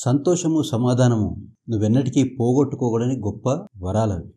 సంతోషము సమాధానము నువ్వెన్నటికీ పోగొట్టుకోగలని గొప్ప వరాలవి.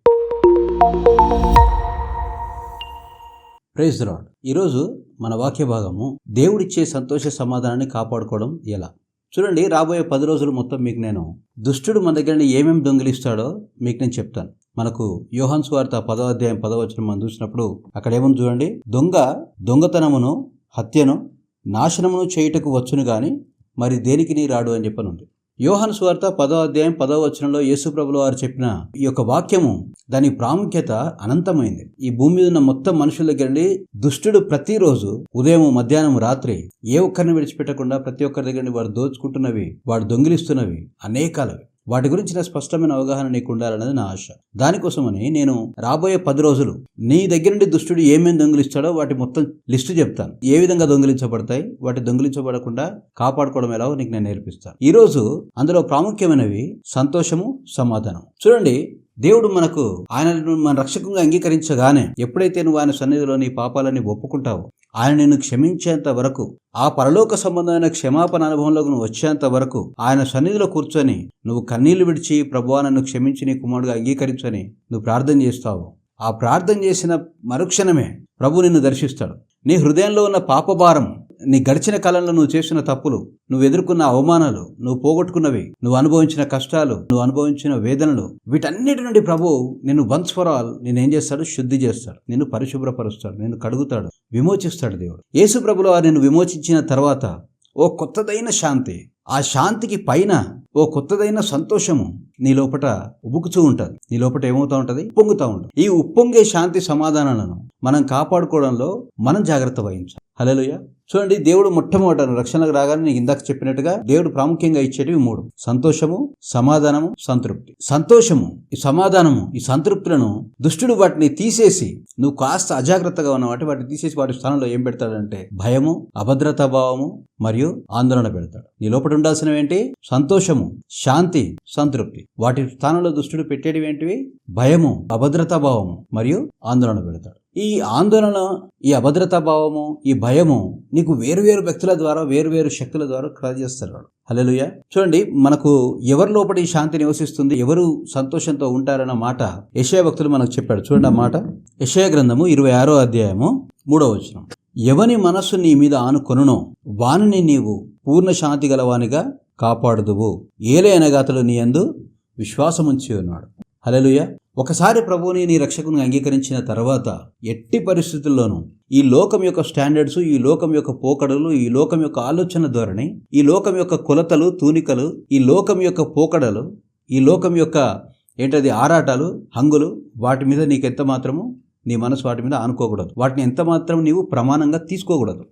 ప్రైజ్ రాడ్ ఈరోజు మన వాక్య భాగము దేవుడిచ్చే సంతోష సమాధానాన్ని కాపాడుకోవడం ఎలా? చూడండి రాబోయే పది రోజులు మొత్తం మీకు నేను దుష్టుడు మన దగ్గర ఏమేమి దొంగిలిస్తాడో మీకు నేను చెప్తాను. మనకు యోహన్ స్వార్త పదో అధ్యాయం పదవచనం మనం చూసినప్పుడు అక్కడ ఏముంది చూడండి? దొంగ దొంగతనమును హత్యను నాశనమును చేయుటకు వచ్చును కానీ మరి దేనికి నీ రాడు అని చెప్పనుంది. యోహన్ సువార్త పదో అధ్యాయం పదో వచనంలో యేసుప్రభుల వారు చెప్పిన ఈ యొక్క వాక్యము దాని ప్రాముఖ్యత అనంతమైంది. ఈ భూమి మీద ఉన్న మొత్తం మనుషుల దగ్గర దుష్టుడు ప్రతిరోజు ఉదయం మధ్యాహ్నం రాత్రి ఏ ఒక్కరిని విడిచిపెట్టకుండా ప్రతి ఒక్కరి దగ్గర వారు వాడు దోచుకుంటున్నవి వాడు దొంగిలిస్తున్నవి అనేకాలవి. వాటి గురించిన స్పష్టమైన అవగాహన నీకు ఉండాలన్నది నా ఆశ. దానికోసమని నేను రాబోయే పది రోజులు నీ దగ్గర నుండి దుష్టుడు ఏమేమి దొంగిలిస్తాడో వాటి మొత్తం లిస్టు చెప్తాను. ఏ విధంగా దొంగిలించబడతాయి? వాటి దొంగిలించబడకుండా కాపాడుకోవడం ఎలాగో నీకు నేను నేర్పిస్తాను. ఈ రోజు అందులో ప్రాముఖ్యమైనవి సంతోషము సమాధానం. చూడండి దేవుడు మనకు ఆయన మన రక్షకంగా అంగీకరించగానే ఎప్పుడైతే నువ్వు ఆయన సన్నిధిలో నీ పాపాలని ఒప్పుకుంటావో ఆయన నిన్ను క్షమించేంత వరకు ఆ పరలోక సంబంధమైన క్షమాపణ అనుభవంలోకి నువ్వు వచ్చేంత వరకు ఆయన సన్నిధిలో కూర్చొని నువ్వు కన్నీళ్ళు విడిచి ప్రభువా నన్ను క్షమించి నీ కుమారుడుగా అంగీకరించని నువ్వు ప్రార్థన చేస్తావు. ఆ ప్రార్థన చేసిన మరుక్షణమే ప్రభు నిన్ను దర్శిస్తాడు. నీ హృదయంలో ఉన్న పాపభారం నీ గడిచిన కాలంలో నువ్వు చేసిన తప్పులు నువ్వు ఎదుర్కొన్న అవమానాలు నువ్వు పోగొట్టుకున్నవి నువ్వు అనుభవించిన కష్టాలు నువ్వు అనుభవించిన వేదనలు వీటన్నిటి నుండి ప్రభు నిన్ను వన్స్ ఫర్ ఆల్ నేనేం చేస్తాడు? శుద్ధి చేస్తాడు. నిన్ను పరిశుభ్రపరుస్తాడు. నిన్ను కడుగుతాడు. విమోచిస్తాడు దేవుడు. యేసు ప్రభులో నిన్ను విమోచించిన తర్వాత ఓ కొత్తదైన శాంతి ఆ శాంతికి పైన ఓ కొత్తదైన సంతోషము నీ లోపట ఉబుకుతూ ఉంటుంది. నీ లోపట ఏమవుతా ఉంటుంది? ఉప్పొంగుతూ ఉంటుంది. ఈ ఉప్పొంగే శాంతి సమాధానాలను మనం కాపాడుకోవడంలో మనం జాగ్రత్త వహించాలి. హలోయ చూడండి దేవుడు మొట్టమొదట రక్షణకు రాగానే నీకు ఇందాక చెప్పినట్టుగా దేవుడు ప్రాముఖ్యంగా ఇచ్చేటివి మూడు. సంతోషము సమాధానము సంతృప్తి. సంతోషము ఈ సమాధానము ఈ సంతృప్తులను దుష్టుడు వాటిని తీసేసి నువ్వు కాస్త అజాగ్రత్తగా ఉన్న వాటి వాటిని తీసేసి వాటి స్థానంలో ఏం పెడతాడంటే భయము అభద్రతా భావము మరియు ఆందోళన పెడతాడు. నీ లోపల ఉండాల్సినవి ఏంటి? సంతోషము శాంతి సంతృప్తి. వాటి స్థానంలో దుష్టుడు పెట్టేటివి ఏంటివి? భయము అభద్రతా భావము మరియు ఆందోళన పెడతాడు. ఈ ఆందోళన ఈ అభద్రతా భావము ఈ భయము నీకు వేరువేరు వ్యక్తుల ద్వారా వేరువేరు శక్తుల ద్వారా కలగజేస్తాడు వాడు. చూడండి మనకు ఎవరి లోపల ఈ శాంతి నివసిస్తుంది ఎవరు సంతోషంతో ఉంటారన్న మాట యశయ భక్తులు మనకు చెప్పాడు చూడండి ఆ మాట. యశయ గ్రంథము ఇరవై ఆరో అధ్యాయము మూడో వచనం. ఎవని మనస్సు నీ మీద ఆనుకొనునో వానిని నీవు పూర్ణ శాంతి గలవానిగా కాపాడుదువు. ఏలే అనగాతలు నీ అందు విశ్వాసముంచి ఉన్నాడు హలలుయ ఒకసారి ప్రభువుని నీ రక్షకుని అంగీకరించిన తర్వాత ఎట్టి పరిస్థితుల్లోనూ ఈ లోకం యొక్క స్టాండర్డ్స్ ఈ లోకం యొక్క పోకడలు ఈ లోకం యొక్క ఆలోచన ధోరణి ఈ లోకం యొక్క కొలతలు తూనికలు ఈ లోకం యొక్క పోకడలు ఈ లోకం యొక్క ఏంటది ఆరాటాలు హంగులు వాటి మీద నీకు ఎంత మాత్రము నీ మనసు వాటి మీద అనుకోకూడదు వాటిని ఎంత మాత్రం నీవు ప్రమాణంగా తీసుకోకూడదు.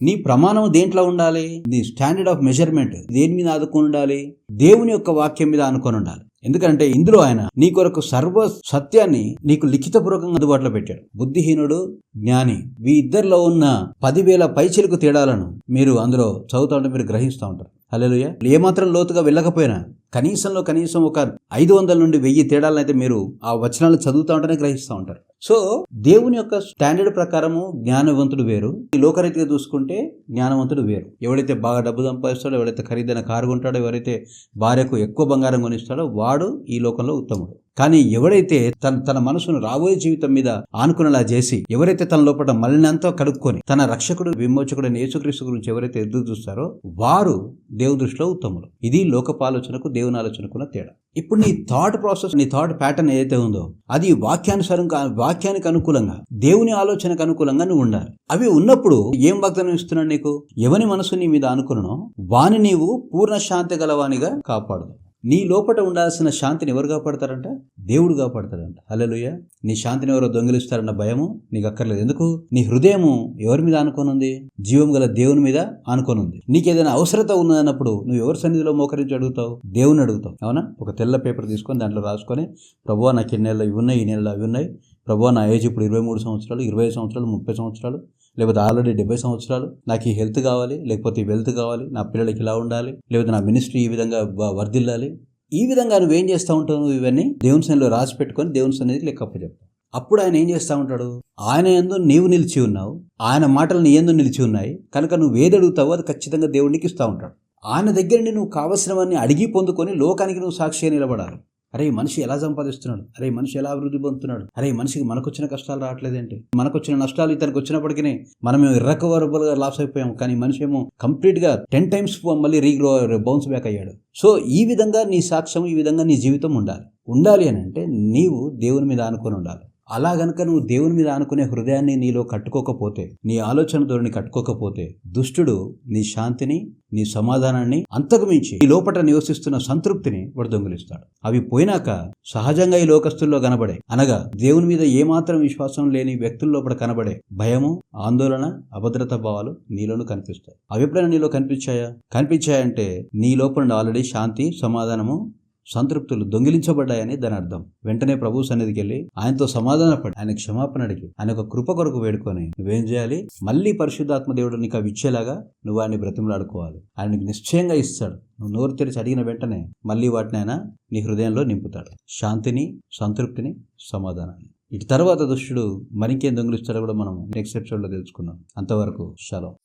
నీ ప్రమాణం దేంట్లో ఉండాలి? నీ స్టాండర్డ్ ఆఫ్ మెజర్మెంట్ దేని మీద ఆదుకొని ఉండాలి? దేవుని యొక్క వాక్యం మీద అనుకొని ఉండాలి. ఎందుకంటే ఇందులో ఆయన నీ కొరకు సర్వ సత్యాన్ని నీకు లిఖితపూర్వకంగా అందుబాటులో పెట్టాడు. బుద్ధిహీనుడు జ్ఞాని వీ ఇద్దరిలో ఉన్న పదివేల పైచిలకు తేడాలను మీరు అందులో చదువుతా ఉంటే మీరు గ్రహిస్తూ ఉంటారు. హలోయ ఏమాత్రం లోతుగా వెళ్ళకపోయినా కనీసంలో కనీసం ఒక ఐదు వందల నుండి వెయ్యి తేడాలను అయితే మీరు ఆ వచనాలు చదువుతూ ఉంటేనే గ్రహిస్తూ ఉంటారు. సో దేవుని యొక్క స్టాండర్డ్ ప్రకారము జ్ఞానవంతుడు వేరు. ఈ లోకరీతిగా చూసుకుంటే జ్ఞానవంతుడు వేరు. ఎవడైతే బాగా డబ్బు సంపాదిస్తాడో ఎవడైతే ఖరీదైన కారు కొంటాడో ఎవరైతే భార్యకు ఎక్కువ బంగారం కొనిస్తాడో వాడు ఈ లోకంలో ఉత్తముడు. కానీ ఎవడైతే తన తన మనసును రాబోయే జీవితం మీద ఆనుకునేలా చేసి ఎవరైతే తన లోపల మలినంతా కడుక్కొని తన రక్షకుడు విమోచకుడు యేసుక్రీస్తు గురించి ఎవరైతే ఎదురు చూస్తారో వారు దేవు దృష్టిలో ఉత్తములు. ఇది లోకపాలోచనకు దేవుని ఆలోచనకున్న తేడా. ఇప్పుడు నీ థాట్ ప్రాసెస్ నీ థాట్ ప్యాటర్న్ ఏదైతే ఉందో అది వాక్యానుసారం వాక్యానికి అనుకూలంగా దేవుని ఆలోచనకు అనుకూలంగా నువ్వు ఉండాలి. అవి ఉన్నప్పుడు ఏం వాగ్దానం ఇస్తున్నాడు నీకు? ఎవని మనసు నీ మీద అనుకున్నో వాని నీవు పూర్ణ శాంతి గలవానిగా కాపాడు. నీ లోపట ఉండాల్సిన శాంతిని ఎవరు కాపాడతారంట? దేవుడు కాపాడతాడంట. హల్లెలూయ. నీ శాంతిని ఎవరో దొంగిలిస్తారన్న భయము నీకు అక్కర్లేదు. ఎందుకు? నీ హృదయము ఎవరి మీద ఆనుకోనుంది జీవం గల దేవుని మీద ఆనుకోనుంది నీకు ఏదైనా అవసరత ఉన్నదన్నప్పుడు నువ్వు ఎవరి సన్నిధిలో మోకరించి అడుగుతావు? దేవుని అడుగుతావు. అవునా? ఒక తెల్ల పేపర్ తీసుకొని దాంట్లో రాసుకొని ప్రభువా నాకు ఈ నెలలో ఇవి ఉన్నాయి ఈ నెలలో అవి ఉన్నాయి. ప్రభు నా ఏజ్ ఇప్పుడు ఇరవై మూడు సంవత్సరాలు ఇరవై సంవత్సరాలు ముప్పై సంవత్సరాలు లేకపోతే ఆల్రెడీ డెబ్బై సంవత్సరాలు. నాకు ఈ హెల్త్ కావాలి లేకపోతే ఈ వెల్త్ కావాలి నా పిల్లలకి ఇలా ఉండాలి లేకపోతే నా మినిస్ట్రీ ఈ విధంగా వర్దిల్లాలి వర్ధిల్లాలి. ఈ విధంగా నువ్వేం చేస్తూ ఉంటావు నువ్వు ఇవన్నీ? దేవుని సన్నిలో రాసి పెట్టుకొని దేవుని సన్నిధికి లెక్కప్ప చెప్తావు అప్పుడు ఆయన ఏం చేస్తూ ఉంటాడు? ఆయన ఎందు నీవు నిలిచి ఉన్నావు ఆయన మాటలు నీ ఎందు నిలిచి ఉన్నాయి. కనుక నువ్వు ఏది అడుగుతావో అది ఖచ్చితంగా దేవుడికి ఇస్తూ ఉంటాడు. ఆయన దగ్గర నువ్వు కావలసినవన్నీ అడిగి పొందుకొని లోకానికి నువ్వు సాక్షిగా నిలబడాలి. అరే మనిషి ఎలా సంపాదిస్తున్నాడు? అరే మనిషి ఎలా అభివృద్ధి పొందుతున్నాడు? అరే మనిషికి మనకొచ్చిన కష్టాలు రావట్లేదేంటి? మనకొచ్చిన నష్టాలు ఇతనికి వచ్చినప్పటికీ మనం ఇర్రకవరబుల్గా లాస్ అయిపోయాం కానీ మనిషి ఏమో కంప్లీట్గా టెన్ టైమ్స్ మళ్ళీ రీగ్రో బౌన్స్ బ్యాక్ అయ్యాడు. సో ఈ విధంగా నీ సాక్ష్యం ఈ విధంగా నీ జీవితం ఉండాలి. ఉండాలి అని అంటే నీవు దేవుని మీద ఆనుకొని ఉండాలి. అలా గనక నువ్వు దేవుని మీద ఆనుకునే హృదయాన్ని నీలో కట్టుకోకపోతే నీ ఆలోచన ధోరణి కట్టుకోకపోతే దుష్టుడు నీ శాంతిని నీ సమాధానాన్ని అంతకుమించి ఈ లోపట నివసిస్తున్న సంతృప్తిని వాడు దొంగిలిస్తాడు. అవి పోయినాక సహజంగా ఈ లోకస్తుల్లో కనబడే అనగా దేవుని మీద ఏమాత్రం విశ్వాసం లేని వ్యక్తుల లోపల కనబడే భయము ఆందోళన అభద్రత భావాలు నీలోనూ కనిపిస్తాయి. అవి ఎప్పుడైనా నీలో కనిపించాయా? కనిపించాయంటే నీ లోపల ఆల్రెడీ శాంతి సమాధానము సంతృప్తులు దొంగిలించబడ్డాయని దాని అర్థం. వెంటనే ప్రభు సన్నిధికి వెళ్ళి ఆయనతో సమాధానపడి ఆయన క్షమాపణ అడిగి ఆయన ఒక కృప కొరకు వేడుకొని నువ్వేం చేయాలి? మళ్ళీ పరిశుద్ధాత్మ దేవుడు నీకు అవి ఇచ్చేలాగా నువ్వు ఆయన్ని బ్రతిమలాడుకోవాలి. ఆయన నీకు నిశ్చయంగా ఇస్తాడు. నువ్వు నోరు తెరిచి అడిగిన వెంటనే మళ్ళీ వాటిని ఆయన నీ హృదయంలో నింపుతాడు. శాంతిని సంతృప్తిని సమాధానాన్ని. ఇటు తర్వాత దుష్టుడు మరింకేం దొంగిలిస్తాడో కూడా మనం నెక్స్ట్ ఎపిసోడ్లో తెలుసుకుందాం. అంతవరకు షలో